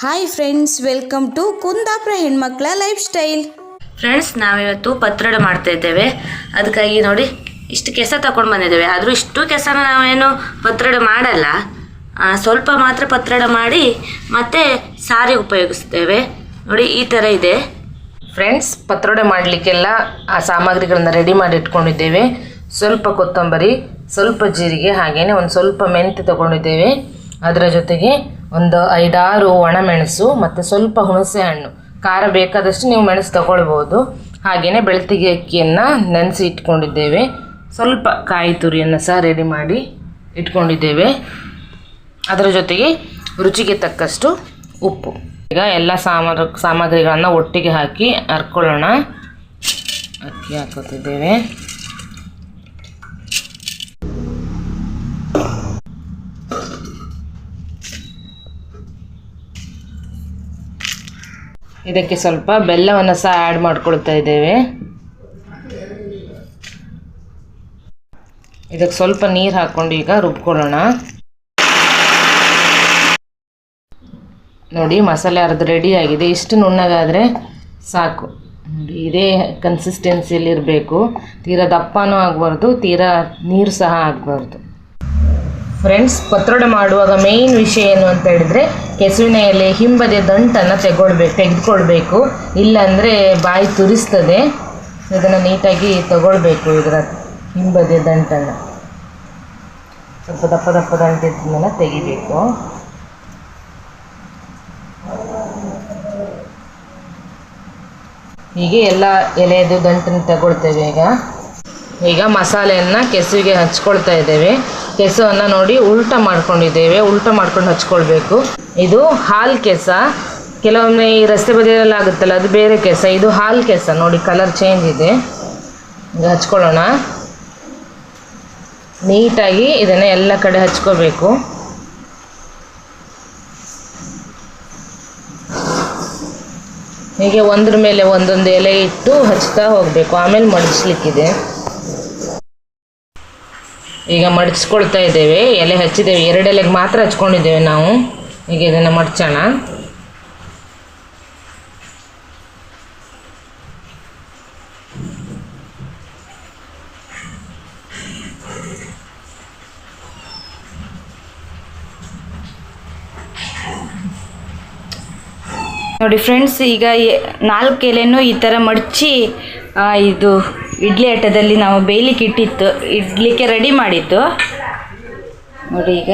Hi friends welcome to Kundapura ಹೆಣ್ಮಕ್ಳ life style friends ನಾವಿವತ್ತು ಪತ್ರೊಡ ಮಾಡ್ತಾ ಇದ್ದೇವೆ. ಅದಕ್ಕಾಗಿ ನೋಡಿ ಇಷ್ಟು ಕೆಸ ತಗೊಂಡು ಬಂದಿದ್ದೇವೆ. ಆದರೂ ಇಷ್ಟು ಕೆಸನ ನಾವೇನು ಪತ್ರೊಡ ಮಾಡಲ್ಲ. ಸ್ವಲ್ಪ ಮಾತ್ರ ಪತ್ರೊಡ ಮಾಡಿ ಮತ್ತೆ ಸಾರಿ ಉಪಯೋಗಿಸ್ತೇವೆ. ನೋಡಿ ಈ ಥರ ಇದೆ. ಫ್ರೆಂಡ್ಸ್ ಪತ್ರೊಡೆ ಮಾಡಲಿಕ್ಕೆಲ್ಲ ಆ ಸಾಮಗ್ರಿಗಳನ್ನ ರೆಡಿ ಮಾಡಿ ಇಟ್ಕೊಂಡಿದ್ದೇವೆ. ಸ್ವಲ್ಪ ಕೊತ್ತಂಬರಿ ಸ್ವಲ್ಪ ಜೀರಿಗೆ ಹಾಗೆಯೇ ಒಂದು ಸ್ವಲ್ಪ ಮೆಂತ್ಯ ತಗೊಂಡಿದ್ದೇವೆ. ಅದರ ಜೊತೆಗೆ ಒಂದು ಐದಾರು ಒಣಮೆಣಸು ಮತ್ತು ಸ್ವಲ್ಪ ಹುಣಸೆ ಹಣ್ಣು ಖಾರ ಬೇಕಾದಷ್ಟು ನೀವು ಮೆಣಸು ತಗೊಳ್ಬೋದು. ಹಾಗೆಯೇ ಬೆಳ್ತಿಗೆ ಅಕ್ಕಿಯನ್ನು ನೆನೆಸಿ ಇಟ್ಕೊಂಡಿದ್ದೇವೆ. ಸ್ವಲ್ಪ ಕಾಯಿ ತುರಿಯನ್ನು ಸಹ ರೆಡಿ ಮಾಡಿ ಇಟ್ಕೊಂಡಿದ್ದೇವೆ. ಅದರ ಜೊತೆಗೆ ರುಚಿಗೆ ತಕ್ಕಷ್ಟು ಉಪ್ಪು. ಈಗ ಎಲ್ಲ ಸಾಮಾನು, ಸಾಮಗ್ರಿಗಳನ್ನು ಒಟ್ಟಿಗೆ ಹಾಕಿ ಹರ್ಕೊಳ್ಳೋಣ ಅಕ್ಕಿ ಹಾಕೋತಿದ್ದೇವೆ. ಇದಕ್ಕೆ ಸ್ವಲ್ಪ ಬೆಲ್ಲವನ್ನು ಸಹ ಆ್ಯಡ್ ಮಾಡ್ಕೊಳ್ತಾ ಇದ್ದೇವೆ. ಇದಕ್ಕೆ ಸ್ವಲ್ಪ ನೀರು ಹಾಕ್ಕೊಂಡು ಈಗ ರುಬ್ಕೊಳ್ಳೋಣ. ನೋಡಿ, ಮಸಾಲೆ ಅರ್ಧ ರೆಡಿ ಆಗಿದೆ. ಇಷ್ಟು ನುಣ್ಣಗಾದರೆ ಸಾಕು. ನೋಡಿ, ಇದೇ ಕನ್ಸಿಸ್ಟೆನ್ಸಿಯಲ್ಲಿ ಇರಬೇಕು. ತೀರಾ ದಪ್ಪನೂ ಆಗಬಾರ್ದು, ತೀರಾ ನೀರು ಸಹ ಆಗಬಾರ್ದು. ಫ್ರೆಂಡ್ಸ್ ಪತ್ರೊಡೆ ಮಾಡುವಾಗ ಮೇಯ್ನ್ ವಿಷಯ ಏನು ಅಂತ ಹೇಳಿದರೆ ಕೆಸುವಿನ ಎಲೆ ಹಿಂಬದಿಯ ದಂಟನ್ನು ತೆಗೊಳ್ಬೇಕು ತೆಗೆದುಕೊಳ್ಬೇಕು. ಇಲ್ಲಾಂದರೆ ಬಾಯಿ ತುರಿಸ್ತದೆ. ಇದನ್ನು ನೀಟಾಗಿ ತಗೊಳ್ಬೇಕು ಇದರ ಹಿಂಬದಿಯ ದಂಟನ್ನು. ಸ್ವಲ್ಪ ದಪ್ಪ ದಪ್ಪ ದಂಟಿದ್ದನ್ನೆಲ್ಲ ತೆಗಿಬೇಕು. ಹೀಗೆ ಎಲ್ಲ ಎಲೆಯದು ದಂಟನ್ನು ತಗೊಳ್ತೇವೆ ಈಗ. ಈಗ ಮಸಾಲೆಯನ್ನು ಕೆಸುವಿಗೆ ಹಚ್ಕೊಳ್ತಾ ಇದ್ದೇವೆ. ಕೆಸುವನ್ನು ನೋಡಿ ಉಲ್ಟ ಮಾಡ್ಕೊಂಡಿದ್ದೇವೆ, ಉಲ್ಟ ಮಾಡ್ಕೊಂಡು ಹಚ್ಕೊಳ್ಬೇಕು. ಇದು ಹಾಲು ಕೆಸ. ಕೆಲವೊಮ್ಮೆ ಈ ರಸ್ತೆ ಬದಿಯಲ್ಲಿ ಆಗುತ್ತಲ್ಲ, ಅದು ಬೇರೆ ಕೆಸ. ಇದು ಹಾಲು ಕೆಸ. ನೋಡಿ, ಕಲರ್ ಚೇಂಜ್ ಇದೆ. ಹಚ್ಕೊಳ್ಳೋಣ. ನೀಟಾಗಿ ಇದನ್ನು ಎಲ್ಲ ಕಡೆ ಹಚ್ಕೋಬೇಕು. ಹೀಗೆ ಒಂದ್ರ ಮೇಲೆ ಒಂದೊಂದು ಎಲೆ ಇಟ್ಟು ಹಚ್ತಾ ಹೋಗಬೇಕು. ಆಮೇಲೆ ಮಡಚ್ಲಿಕ್ಕಿದೆ ಈಗ ಮಡಚ್ಕೊಳ್ತಾ ಇದ್ದೇವೆ, ಎಲೆ ಹಚ್ಚಿದ್ದೇವೆ, ಎರಡು ಎಲೆಗೆ ಮಾತ್ರ ಹಚ್ಕೊಂಡಿದ್ದೇವೆ ನಾವು. ಈಗ ಇದನ್ನು ಮಡ್ಚೋಣ. ನೋಡಿ ಫ್ರೆಂಡ್ಸ್ ಈಗ ನಾಲ್ಕು ಎಲೆನೂ ಈ ಥರ ಮಡಚಿ ಇದು ಇಡ್ಲಿ ಆಟದಲ್ಲಿ ನಾವು ಬೇಯ್ಲಿಕ್ಕೆ ಇಟ್ಟಿತ್ತು, ಇಡ್ಲಿಕ್ಕೆ ರೆಡಿ ಮಾಡಿದ್ದು. ನೋಡಿ ಈಗ.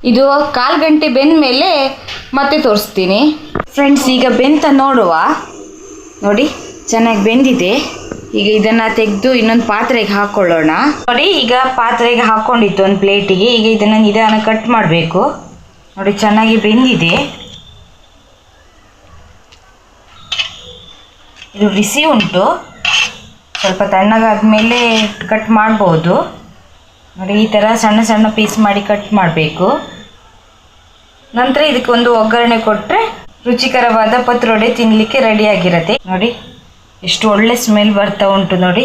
ಇದು ಕಾಲು ಗಂಟೆ ಬೆಂದ ಮೇಲೆ ಮತ್ತೆ ತೋರಿಸ್ತೀನಿ. ಫ್ರೆಂಡ್ಸ್ ಈಗ ಬೆಂತ ನೋಡುವ. ನೋಡಿ, ಚೆನ್ನಾಗಿ ಬೆಂದಿದೆ. ಈಗ ಇದನ್ನು ತೆಗೆದು ಇನ್ನೊಂದು ಪಾತ್ರೆಗೆ ಹಾಕೊಳ್ಳೋಣ. ನೋಡಿ, ಈಗ ಪಾತ್ರೆಗೆ ಹಾಕ್ಕೊಂಡಿತ್ತು ಒಂದು ಪ್ಲೇಟಿಗೆ ಈಗ ಇದನ್ನು ನಿಧಾನ ಕಟ್ ಮಾಡಬೇಕು. ನೋಡಿ, ಚೆನ್ನಾಗಿ ಬೆಂದಿದೆ. ಇದು ಬಿಸಿ ಉಂಟು. ಸ್ವಲ್ಪ ತಣ್ಣಗಾದ್ಮೇಲೆ ಕಟ್ ಮಾಡ್ಬೋದು. ನೋಡಿ, ಈ ಥರ ಸಣ್ಣ ಸಣ್ಣ ಪೀಸ್ ಮಾಡಿ ಕಟ್ ಮಾಡಬೇಕು. ನಂತರ ಇದಕ್ಕೆ ಒಂದು ಒಗ್ಗರಣೆ ಕೊಟ್ಟರೆ ರುಚಿಕರವಾದ ಪತ್ರೊಡೆ ತಿನ್ನಲಿಕ್ಕೆ ರೆಡಿಯಾಗಿರುತ್ತೆ ನೋಡಿ, ಎಷ್ಟು ಒಳ್ಳೆ ಸ್ಮೆಲ್ ಬರ್ತಾ ಉಂಟು ನೋಡಿ.